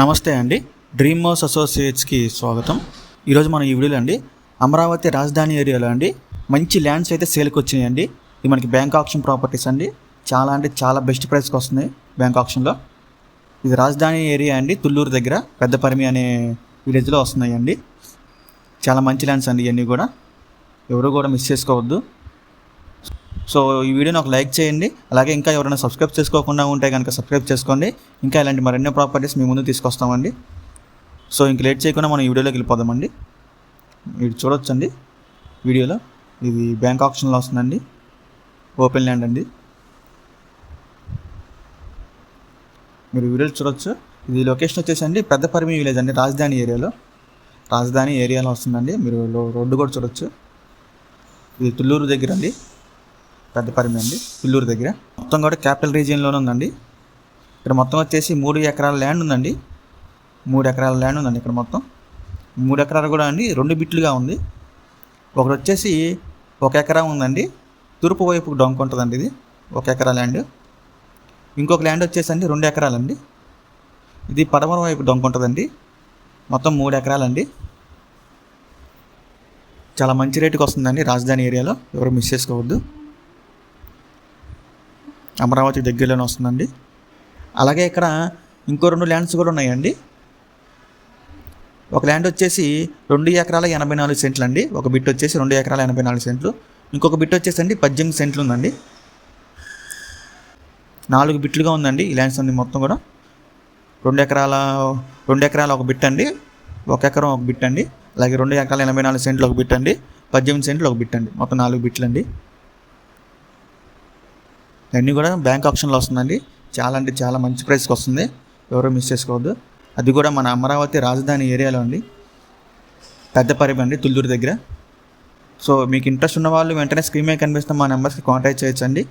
నమస్తే అండి. Dream house అసోసియేట్స్కి స్వాగతం. ఈరోజు మనం ఈ వీడియోలో అండి అమరావతి రాజధాని ఏరియాలో అండి మంచి ల్యాండ్స్ అయితే సేల్కి వచ్చినాయండి. ఇది మనకి బ్యాంక్ ఆప్షన్ ప్రాపర్టీస్ అండి. చాలా అంటే చాలా బెస్ట్ ప్రైస్కి వస్తుంది బ్యాంక్ ఆప్షన్లో. ఇది రాజధాని ఏరియా అండి తుళ్ళూరు దగ్గర పెద్దపరిమి అనే విలేజ్లో వస్తున్నాయండి. చాలా మంచి ల్యాండ్స్ అండి ఇవన్నీ కూడా. ఎవరు కూడా మిస్ చేసుకోవద్దు. సో ఈ వీడియోని నాకు లైక్ చేయండి. అలాగే ఇంకా ఎవరైనా సబ్స్క్రైబ్ చేసుకోకుండా ఉంటే కనుక సబ్స్క్రైబ్ చేసుకోండి. ఇంకా ఇలాంటి మరెన్నో ప్రాపర్టీస్ మీ ముందు తీసుకొస్తామండి. సో ఇంక లేట్ చేయకుండా మనం ఈ వీడియోలోకి వెళ్ళిపోదామండి. మీరు చూడొచ్చండి వీడియోలో. ఇది బ్యాంక్ ఆప్షన్లో వస్తుందండి. ఓపెన్ ల్యాండ్ అండి. మీరు వీడియోలు చూడొచ్చు. ఇది లొకేషన్ వచ్చేసండి పెద్దపరిమి విలేజ్ అండి రాజధాని ఏరియాలో. రాజధాని ఏరియాలో వస్తుందండి. మీరు రోడ్డు కూడా చూడొచ్చు. ఇది తుళ్ళూరు దగ్గర అండి. పెద్దపరిమి అండి పిల్లూరు దగ్గర. మొత్తం కూడా క్యాపిటల్ రీజియన్లోనే ఉందండి. ఇక్కడ మొత్తం వచ్చేసి మూడు ఎకరాల ల్యాండ్ ఉందండి. మూడు ఎకరాల ల్యాండ్ ఉందండి ఇక్కడ మొత్తం. మూడు ఎకరాలు కూడా అండి రెండు బిట్లుగా ఉంది. ఒకటి వచ్చేసి ఒక ఎకరా ఉందండి. తూర్పు వైపు డొంక ఉంటుందండి ఇది ఒక ఎకరా ల్యాండ్. ఇంకొక ల్యాండ్ వచ్చేసి అండి రెండు ఎకరాలండి. ఇది పడమర వైపు డొంక ఉంటుందండి. మొత్తం మూడు ఎకరాలండి. చాలా మంచి రేటుకి వస్తుందండి రాజధాని ఏరియాలో. ఎవరు మిస్ చేసుకోవద్దు. అమరావతి దగ్గరలోనే వస్తుందండి. అలాగే ఇక్కడ ఇంకో రెండు ల్యాండ్స్ కూడా ఉన్నాయండి. ఒక ల్యాండ్ వచ్చేసి రెండు ఎకరాల ఎనభై నాలుగు సెంట్లు అండి ఒక బిట్ వచ్చేసి రెండు ఎకరాల ఎనభై నాలుగు సెంట్లు. ఇంకొక బిట్ వచ్చేసి అండి పద్దెనిమిది సెంట్లు ఉందండి. నాలుగు బిట్లుగా ఉందండి ఈ ల్యాండ్స్ అన్ని మొత్తం కూడా. రెండు ఎకరాల రెండు ఎకరాల ఒక బిట్ అండి. ఒక ఎకరం ఒక బిట్ అండి. అలాగే రెండు ఎకరాల ఎనభై నాలుగు సెంట్లు ఒక బిట్ అండి. పద్దెనిమిది సెంట్లు ఒక బిట్ అండి. మొత్తం నాలుగు బిట్లు అండి అన్నీ కూడా బ్యాంక్ ఆప్షన్లో వస్తుందండి. చాలా అంటే చాలా మంచి ప్రైస్కి వస్తుంది. ఎవరో మిస్ చేసుకోవద్దు. అది కూడా మన అమరావతి రాజధాని ఏరియాలో అండి. పెద్దపరిమి అండి తుళ్ళూరు దగ్గర. సో మీకు ఇంట్రెస్ట్ ఉన్న వాళ్ళు వెంటనే స్క్రీన్ మీద కనిపిస్తున్న మా నెంబర్స్కి కాంటాక్ట్ చేయొచ్చండి.